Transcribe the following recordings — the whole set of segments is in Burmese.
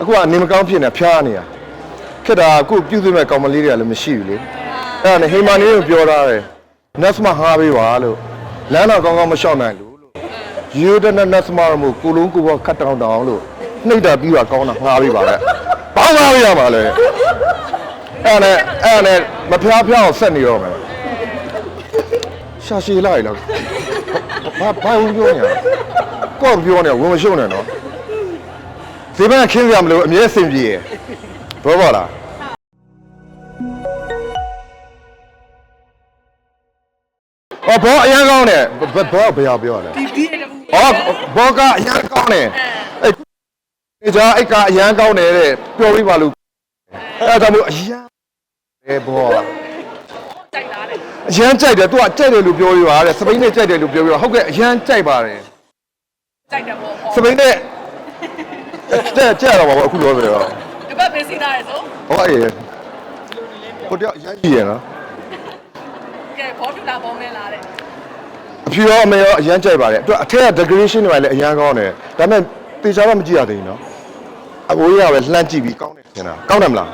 အခုကနေမကောင်းဖြစ်နေဖျားနေတာခက်တာအခုပြုစုမဲ့ကောင်မလေးတွေကလည်းမရှိဘူးလေအဲ့ဒါနဲ့ဟိမာနေကိုပြောထားတယ်နတ်စမဟာပေးပါလို့လမ်းတော့ကောင်းကောင်းမလျှောက်နိုင်လို့လို့ယူဒနနတ်စမရမို့ကိုလုံးကိုဘောခတ်တောင်းတောင်းလို့နှိပ်တာပြီးတော့ကောင်းတာငှားပေးပါလေဘာငှားပေးရမှာလဲအဲ့ဒါနဲ့အဲ့ဒါနဲ့မဖျားဖျားအောင်ဆက်နေတော့မယ်ရှာရှည်လိုက်လောက်ဘာဘာဝင်ပြောနေရကော့ပြောနေဝင်မရှုံနဲ့နော် ဒီဘက်ခင်းရမလို့အမြဲစင်ပြေရဘောပါလားအော်ဘောအရန်ကောင်းတယ်ဘဘောဘယ်ရောက်ပြောလဲဒီဒီတူအော်ဘောကအရန်ကောင်းတယ်အဲ့ဒီကြားအဲ့ကအရန်ကောင်းတယ်တဲ့ပြောပြီးပါလို့အဲ့ဒါကြောင့်မို့အရန်ပဲဘောကြိုက်တာတဲ့အရန်ကြိုက်တယ်သူကကြိုက်တယ်လို့ပြောပြီးပါတဲ့စပိန်နဲ့ကြိုက်တယ်လို့ပြောပြီးပါဟုတ်ကဲ့အရန်ကြိုက်ပါတယ်ကြိုက်တယ်ပေါ့ဟောစပိန်နဲ့ တဲ့ကြိုက်တော့ပါဘောအခုပြောပြတော့ဒီဘက်ပေးစီးတာရယ်ဆိုဟောအေးကိုတယောက်အရန်ကြီးရနော်ကဲဘောပြူလာဘောမဲလာတဲ့အဖြူရောအမေရောအရန်ကြိုက်ပါတယ်သူကအထက်က decoration တွေလည်းအရန်ကောင်းတယ်ဒါပေမဲ့တေချာတော့မကြည့်ရသေးဘူးနော်အကိုရကပဲလှမ်းကြည့်ပြီးကောင်းတယ်ထင်တာကောင်းတယ်မလား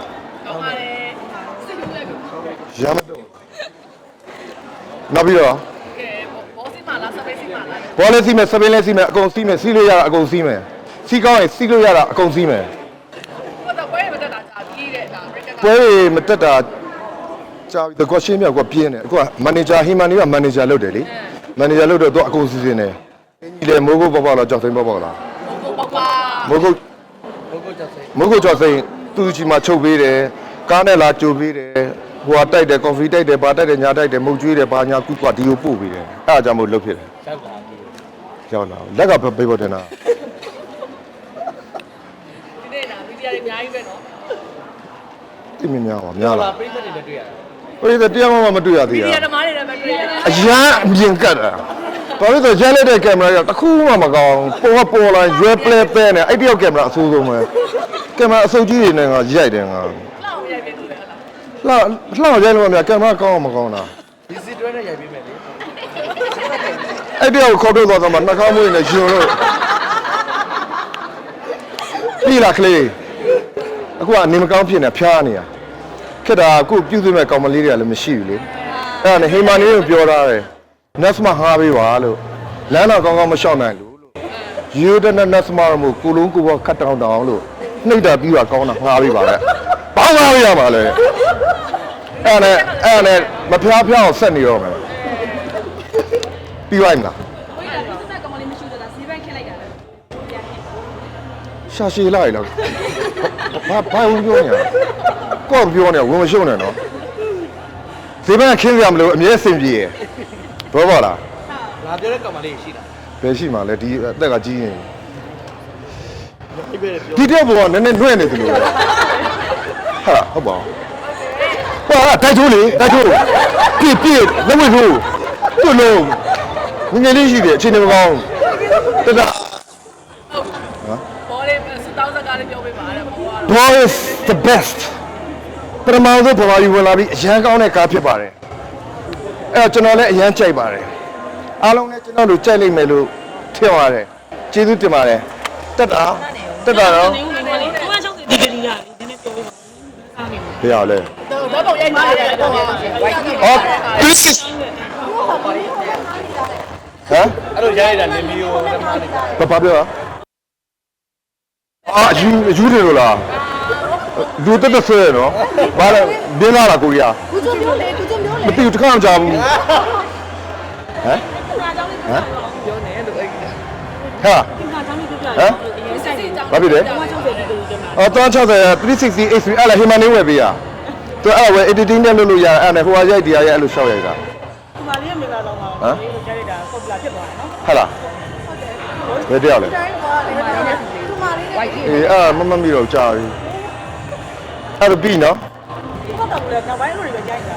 ကောင်းပါတယ်စိတ်ကူးလည်းကိုရမ်းမတော့နောက်ပြီးတော့ကဲဘောစီမာလာစပယ်စီမာလာဘောလည်းစီးမယ်စပင်းလည်းစီးမယ်အကုန်စီးမယ်စီးလို့ရတာအကုန်စီးမယ် စီးကောင်းရင်စီးလို့ရတာအကုန်စီးမယ်ဘာတော့ပွဲမတက်တာကြာပြီးတဲ့ဒါ break ကပွဲတွေမတက်တာကြာပြီ the question မြောက်ကပြင်းတယ်အခုက manager ဟီမန်နီက manager လုပ်တယ်လေ manager လုပ်တော့သူကအကုန်စီစဉ်တယ်အင်းကြီးလေမိုးကုတ်ပေါ့ပေါ့လားကြောက်သိမ်းပေါ့ပေါ့လားဘောဘောပါမိုးကုတ်မိုးကုတ်ကြောက်သိမ်းသူ့ချီမှာချုပ်ပေးတယ်ကားနဲ့လာကြိုပေးတယ်ဟိုကတိုက်တယ်ကော်ဖီတိုက်တယ်ဘာတိုက်တယ်ညာတိုက်တယ်မုတ်ကျွေးတယ်ဘာညာကုကွာဒီကိုပို့ပေးတယ်အဲ့ဒါကြောင့်မို့လုပ်ဖြစ်တယ်ရောက်လာလက်ကပဲပေးဖို့တင်တာ ဒီနေ့ဒါမီဒီယာတွေ အများကြီးပဲနော်တိမများပါများလားပြိဿတွေလည်းတွေ့ရတယ်ဟိုဒီတရားမှမတွေ့ရမီသေးဒီတာယာသမားတွေလည်းပဲတွေ့ရတယ်အရန်အမြင်ကတ်တာဘာလို့လဲဆိုရက်လက်တဲ့ကင်မရာကတစ်ခုမှမကောင်းပေါ်ကပေါ်လာရွယ်ပလဲပဲနဲ့အဲ့တယောက်ကင်မရာအဆိုးဆုံးပဲကင်မရာအဆုပ်ကြီးတွေနဲ့ငါရိုက်တယ်ငါလောက်ရိုက်ပြီးသူလည်းဟလားလှလှရိုက်လို့မများကင်မရာကောင်းအောင်မကောင်းတာဒီစီတွဲနဲ့ရိုက်ပေးမယ်လေအဲ့တယောက်ခေါ်ထုတ်သွားတော့မှနှာခေါင်းမွေးနဲ့ရှင်လို့ပြီလားကလေး အခုကနေမကောင်းဖြစ်နေဖျားနေတာခက်တာအခုပြုစုမဲ့ကောင်မလေးတွေကလည်းမရှိဘူးလေအဲ့ဒါနဲ့ဟိမာနေကိုပြောထားတယ်နတ်စမဟာပေးပါလို့လမ်းတော့ကောင်းကောင်းမလျှောက်နိုင်လို့လို့ယူဒနနတ်စမရမို့ကိုလုံးကိုဘောခတ်တောင်းတောင်းလို့နှိပ်တာပြီးတော့ကောင်းတာငှားပေးပါလေဘာငှားပေးရမှာလဲအဲ့ဒါနဲ့အဲ့ဒါနဲ့မဖျားဖျားအောင်ဆက်နေတော့မယ်ပြီးသွားပြီမလားကိုကြီးကဒီစက်ကမလေးမရှိတော့ဒါဈေးဘက်ခက်လိုက်တာလေရှာရှည်လိုက်လောက် ဘာဘာဝင်ပြောနေရကော့ပြောနေဝင်မရှုံနဲ့နော်ဒီဘက်ခင်းရမလို့အမြဲစင်ပြေရဘောပါလားငါပြောတဲ့ကောင်မလေးရှိတာဘယ်ရှိမှလဲဒီအသက်ကကြီးရင်ဒီပဲပြောဒီတဲ့ဘောကနည်းနည်းနှွဲ့နေတယ်လို့ဟာဟုတ်ပါဘူးဟာတိုက်ချိုးလေတိုက်ချိုးပြည့်ပြည့်လက်ဝဲထိုးတွလုံးငငယ်လေးရှိတယ်အချိန်မကောင်းတဒါဘောလေးစ တောင်းစကားလေးပြောပေးပါတဲ့ဘောကတော့ Boy is the best ပထမဆုံးပေါ်လာပြီးဝင်လာပြီးအရန်ကောင်းတဲ့ကားဖြစ်ပါတယ်အဲ့တော့ကျွန်တော်လည်းအရန်ကြိုက်ပါတယ်အားလုံးလည်းကျွန်တော်တို့ကြိုက်လိမ့်မယ်လို့ထင်ပါတယ်ကျေးဇူးတင်ပါတယ်တက်တာတက်တာတော့နေဦးနေလေးသူကချောင်းစီဒီဂရီလာလေနည်းနည်းပြောပေးပါအားနေဘယ်ရလဲတော့တော့ရိုက်ပါရဲ့တော့ဝိုင်းကြည့်ဟော this is ဟမ်အဲ့လိုရိုက်ရတာနေမီယိုတမလေးဘာဘာပြော အာအယူအယူတယ်လို့လားလူတက်တက်ဆွဲရနော်ဘာလဲဒင်းလာလားကိုရီးယားကုချုံမျိုးလေကုချုံမျိုးလေမသိဘူးတစ်ခါမှမကြားဘူးဟမ်ဟမ်ပြောနေလို့အဲ့ဟာဒီမှာတောင်းလို့ပြောပြရအောင်ဘာဖြစ်လဲအော်360 360 H3 အဲ့လားဟိမနေဝယ်ပေးရသူအဲ့ဝယ် editing နဲ့လုပ်လို့ရတယ်အဲ့နဲ့ဟိုဟာရိုက်တရားရဲ့အဲ့လိုရှောက်ရိုက်တာဒီမှာလေးကမင်္ဂလာဆောင်ပါဟမ်ဒီလိုကြားရတာကော်ပီလာဖြစ်သွားတယ်နော်ဟုတ်လားဟုတ်တယ်ဘယ်တရားလဲ ဝိုင်းကြည့်အေးအဲ့မမမီတော့ကြာပြီအဲ့လိုပြီးနော်ဟုတ်တော့လေနောက်ပိုင်းလိုတွေပဲကြားနေတာ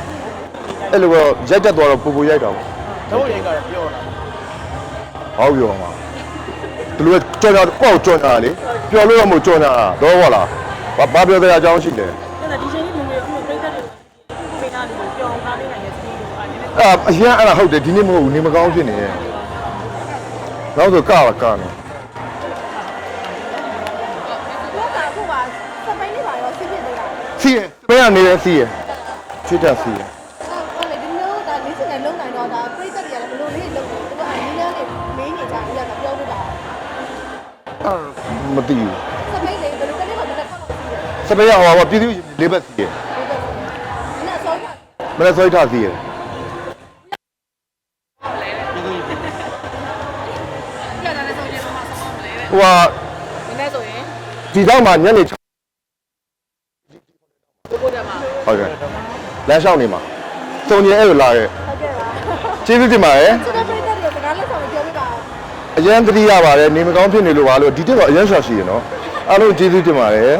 အဲ့လိုတော့ရိုက်တက်သွားတော့ပူပူရိုက်တော့တော့ရိုက်ကြတယ်ပြောတာဟောပြောမှာသူတို့ကကြော်ကြပေါ့ကြော်ကြလေပျော်လို့တော့မကြော်ကြတာတော့ဟုတ်လားဘာဘာပြောတဲ့အကြောင်းရှိတယ်အဲ့ဒါဒီချိန်ကြီးငွေအခုပြိတ္တတွေခုမိသားစုကိုပြောင်းထားပေးနိုင်တဲ့စီးကိုအားနည်းနည်းအဲ့အရင်အဲ့ဒါဟုတ်တယ်ဒီနေ့မဟုတ်ဘူးနေမကောင်းဖြစ်နေရဲ့နောက်ဆိုကပါကနေ စီးရဘယ်ကနေလဲစီးရချွတ်တာစီးရဟုတ်လေဒီမျိုးဒါလေးစနေလုံးနိုင်တော့ဒါပြိတ္တတွေကလည်းဘလို့လေးလုံးတယ်သူကအနည်းငယ်လေးမင်းနေကြပြီးတော့ပြောပြပါမသိဘူးစပိန်လေးဘယ်လိုကလေးမှလည်းထောက်လို့စီးတယ်စပယ်ရဟောပါပြည်သူလေးဘက်စီးရဒီနေ့ဆောင်းကမနေ့ဆွဲထားစီးရပြတာလည်းဆိုရင်တော့ဆောင်းမလဲတဲ့ဟိုဟာဒီနေ့ဆိုရင်ဒီတော့မှညနေ6 ကိုကိုတက်မှာ ဟုတ်ကဲ့လမ်းလျှောက်နေမှာစုံရင်အဲ့လိုလာရဲ့ဟုတ်ကဲ့ပါကျေးဇူးတင်ပါတယ်စနေပြိတ္တတွေကစကားလက်ဆောင်ပြောပြပါအရန်တတိရပါတယ်နေမကောင်းဖြစ်နေလို့ပါလို့ဒီတက်တော့အရန်ရှာရှိရနော်အားလုံးကျေးဇူးတင်ပါတယ်